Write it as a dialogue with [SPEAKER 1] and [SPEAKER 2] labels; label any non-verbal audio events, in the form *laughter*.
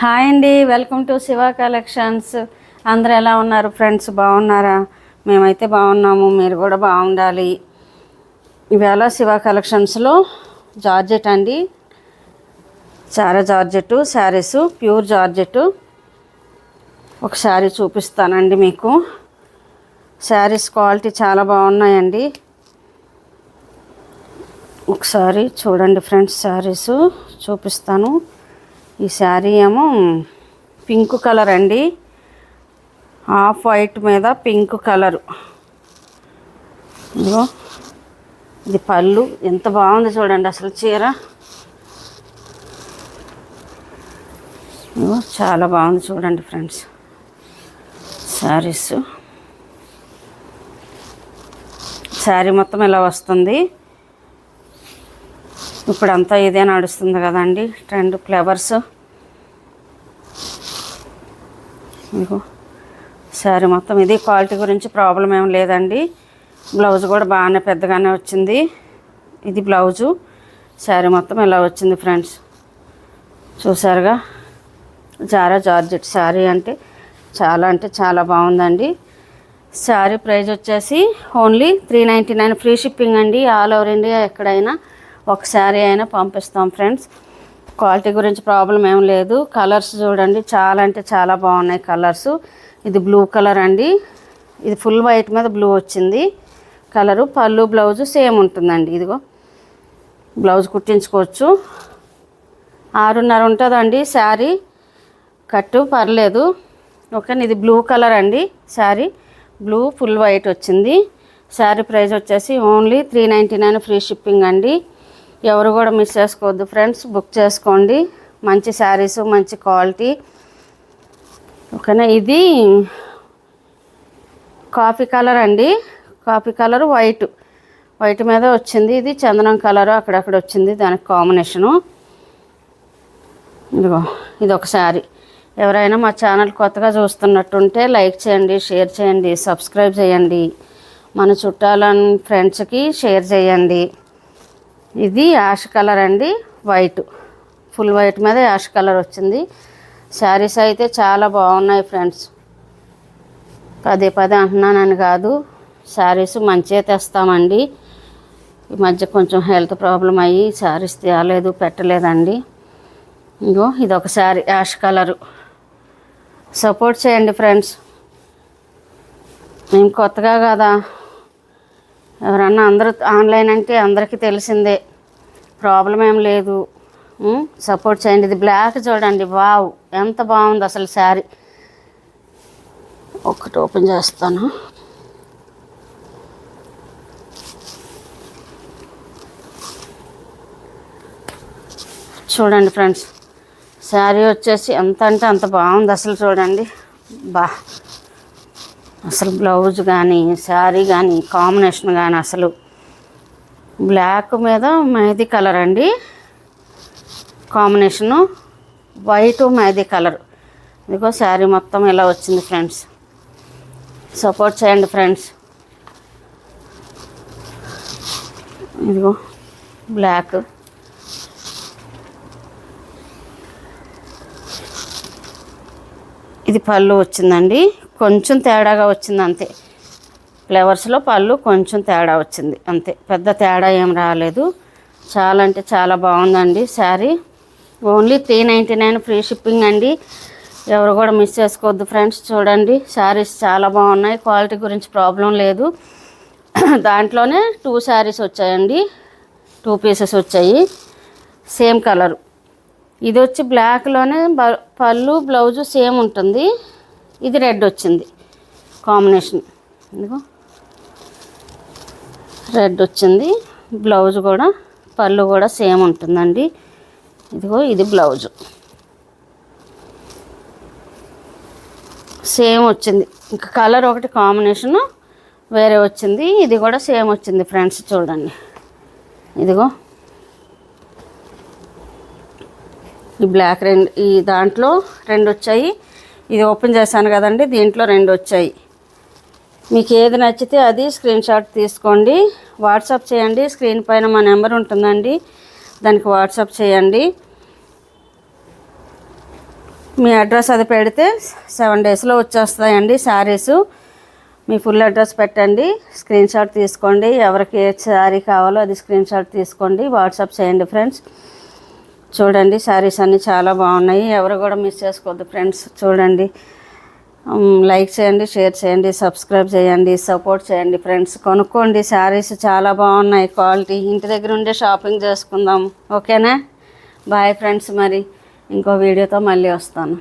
[SPEAKER 1] Hi అండి welcome to Shiva collections. అందరు ఎలా ఉన్నారు? ఫ్రెండ్స్ బాగున్నారా? మేమైతే బాగున్నాము మీరు కూడా బాగుండాలి. ఇవాళ శివ కలెక్షన్స్లో జార్జెట్ అండి. చారా జార్జెట్ శారీస్ ప్యూర్ జార్జెట్ ఒక శారీ చూపిస్తానండి మీకు. శారీస్ క్వాలిటీ చాలా బాగున్నాయండి. ఒకసారి చూడండి ఫ్రెండ్స్ శారీస్ చూపిస్తాను. ఈ శారీ ఏమో పింక్ కలర్ అండి. హాఫ్ వైట్ మీద పింక్ కలరు. ఇదిగో ఇది పళ్ళు. ఎంత బాగుంది చూడండి అసలు చీర. చాలా బాగుంది చూడండి ఫ్రెండ్స్. శారీస్. శారీ మొత్తం ఇలా వస్తుంది. ఇప్పుడంతా ఇదే నడుస్తుంది కదండి. Trend flowers. ఇదిగో శారీ మొత్తం ఇది క్వాలిటీ గురించి ప్రాబ్లం ఏం లేదండి. బ్లౌజ్ కూడా బాగానే పెద్దగానే వచ్చింది. ఇది బ్లౌజు. శారీ మొత్తం ఇలా వచ్చింది ఫ్రెండ్స్. చూసారుగా? జారా జార్జెట్ శారీ అంటే చాలా అంటే చాలా బాగుందండి. శారీ ప్రైస్ వచ్చేసి only three ninety nine free shipping అండి. ఆల్ ఓవర్ ఇండియా ఎక్కడైనా ఒక శారీ అయినా పంపిస్తాం ఫ్రెండ్స్. క్వాలిటీ గురించి ప్రాబ్లం ఏం లేదు. కలర్స్ చూడండి. చాలా అంటే చాలా బాగున్నాయి కలర్స్. ఇది బ్లూ కలర్ అండి. ఇది ఫుల్ వైట్ మీద బ్లూ వచ్చింది. కలరు పళ్ళు బ్లౌజు సేమ్ ఉంటుందండి. ఇదిగో బ్లౌజ్ కుట్టించుకోవచ్చు. ఆరున్నర ఉంటుందండి శారీ. కట్టు పర్లేదు. ఓకే ఇది బ్లూ కలర్ అండి శారీ. బ్లూ ఫుల్ వైట్ వచ్చింది. శారీ ప్రైస్ వచ్చేసి only three ninety nine free shipping అండి. ఎవరు కూడా మిస్ చేసుకోవద్దు. ఫ్రెండ్స్ బుక్ చేసుకోండి. మంచి శారీస్ మంచి క్వాలిటీ ఓకేనా ఇది కాఫీ కలర్ అండి. కాఫీ కలర్ వైట్ వైట్ మీద వచ్చింది. ఇది చందనం కలరు అక్కడక్కడ వచ్చింది. దానికి కాంబినేషను ఇదిగో ఇది ఒక శారీ ఎవరైనా మా ఛానల్ కొత్తగా చూస్తున్నట్టుంటే లైక్ చేయండి షేర్ చేయండి సబ్స్క్రైబ్ చేయండి. మన చుట్టాలని ఫ్రెండ్స్కి షేర్ చేయండి. ఇది యాష్ కలర్ అండి వైట్. ఫుల్ వైట్ మీద యాష్ కలర్ వచ్చింది. శారీస్ అయితే చాలా బాగున్నాయి ఫ్రెండ్స్. పదే పదే అంటున్నానని కాదు శారీస్ మంచిగా తెస్తామండి. ఈ మధ్య కొంచెం హెల్త్ ప్రాబ్లం అయ్యి శారీస్ తేలేదు పెట్టలేదండి. ఇగో ఇది ఒక శారీ యాష్ కలరు. సపోర్ట్ చేయండి ఫ్రెండ్స్. మేము కొత్తగా కదా. ఎవరన్నా అందరూ ఆన్లైన్ అంటే అందరికీ తెలిసిందే. ప్రాబ్లం ఏం లేదు. సపోర్ట్ చేయండి. ఇది బ్లాక్ చూడండి. వావ్ ఎంత బాగుంది అసలు శారీ. ఒకటి ఓపెన్ చేస్తాను. చూడండి ఫ్రెండ్స్ శారీ వచ్చేసి ఎంత అంటే అంత బాగుంది అసలు చూడండి. బా అసలు బ్లౌజ్ కానీ శారీ కానీ కాంబినేషన్ కానీ అసలు బ్లాక్ మీద మెహదీ కలర్ అండి. Combination white mehndi colour. ఇదిగో శారీ మొత్తం ఇలా వచ్చింది ఫ్రెండ్స్. సపోర్ట్ చేయండి ఫ్రెండ్స్. ఇదిగో బ్లాక్. ఇది పళ్ళు వచ్చిందండి. కొంచెం తేడాగా వచ్చింది అంతే ఫ్లేవర్స్లో పళ్ళు కొంచెం తేడా వచ్చింది అంతే. పెద్ద తేడా ఏం రాలేదు. చాలా అంటే చాలా బాగుందండి sari. Only three ninety nine free shipping అండి. ఎవరు కూడా మిస్ చేసుకోవద్దు ఫ్రెండ్స్. చూడండి శారీస్ చాలా బాగున్నాయి. క్వాలిటీ గురించి ప్రాబ్లం లేదు. *clears throat* దాంట్లోనే టూ శారీస్ వచ్చాయండి. టూ పీసెస్ వచ్చాయి. Same colour. ఇది వచ్చి బ్లాక్లోనే పళ్ళు బ్లౌజు సేమ్ ఉంటుంది. ఇది రెడ్ వచ్చింది కాంబినేషన్. ఇదిగో రెడ్ వచ్చింది. బ్లౌజ్ కూడా పళ్ళు కూడా సేమ్ ఉంటుందండి. ఇదిగో ఇది బ్లౌజు. సేమ్ వచ్చింది. ఇంకా కలర్ ఒకటి కాంబినేషను వేరే వచ్చింది. ఇది కూడా సేమ్ వచ్చింది ఫ్రెండ్స్ చూడండి. ఇదిగో. ఈ బ్లాక్ రెండు ఈ దాంట్లో రెండు వచ్చాయి. ఇది ఓపెన్ చేశాను కదండి దీంట్లో రెండు వచ్చాయి. మీకు ఏది నచ్చితే అది స్క్రీన్ షాట్ తీసుకోండి. వాట్సాప్ చేయండి. స్క్రీన్ పైన మా నెంబర్ ఉంటుందండి. దానికి వాట్సాప్ చేయండి. మీ అడ్రస్ అది పెడితే సెవెన్ డేస్లో వచ్చేస్తాయండి శారీస్. మీ ఫుల్ అడ్రస్ పెట్టండి. స్క్రీన్ షాట్ తీసుకోండి. ఎవరికి ఏ శారీ కావాలో అది స్క్రీన్ షాట్ తీసుకోండి. వాట్సాప్ చేయండి ఫ్రెండ్స్ చూడండి శారీస్ అన్నీ చాలా బాగున్నాయి. ఎవరు కూడా మిస్ చేసుకోవద్దు ఫ్రెండ్స్ చూడండి. లైక్ చేయండి షేర్ చేయండి సబ్స్క్రైబ్ చేయండి సపోర్ట్ చేయండి ఫ్రెండ్స్. కొనుక్కోండి శారీస్ చాలా బాగున్నాయి క్వాలిటీ. ఇంటి దగ్గర ఉండే షాపింగ్ చేసుకుందాం. ఓకేనా? బాయ్ ఫ్రెండ్స్ మరి. ఇంకో వీడియోతో మళ్ళీ వస్తాను.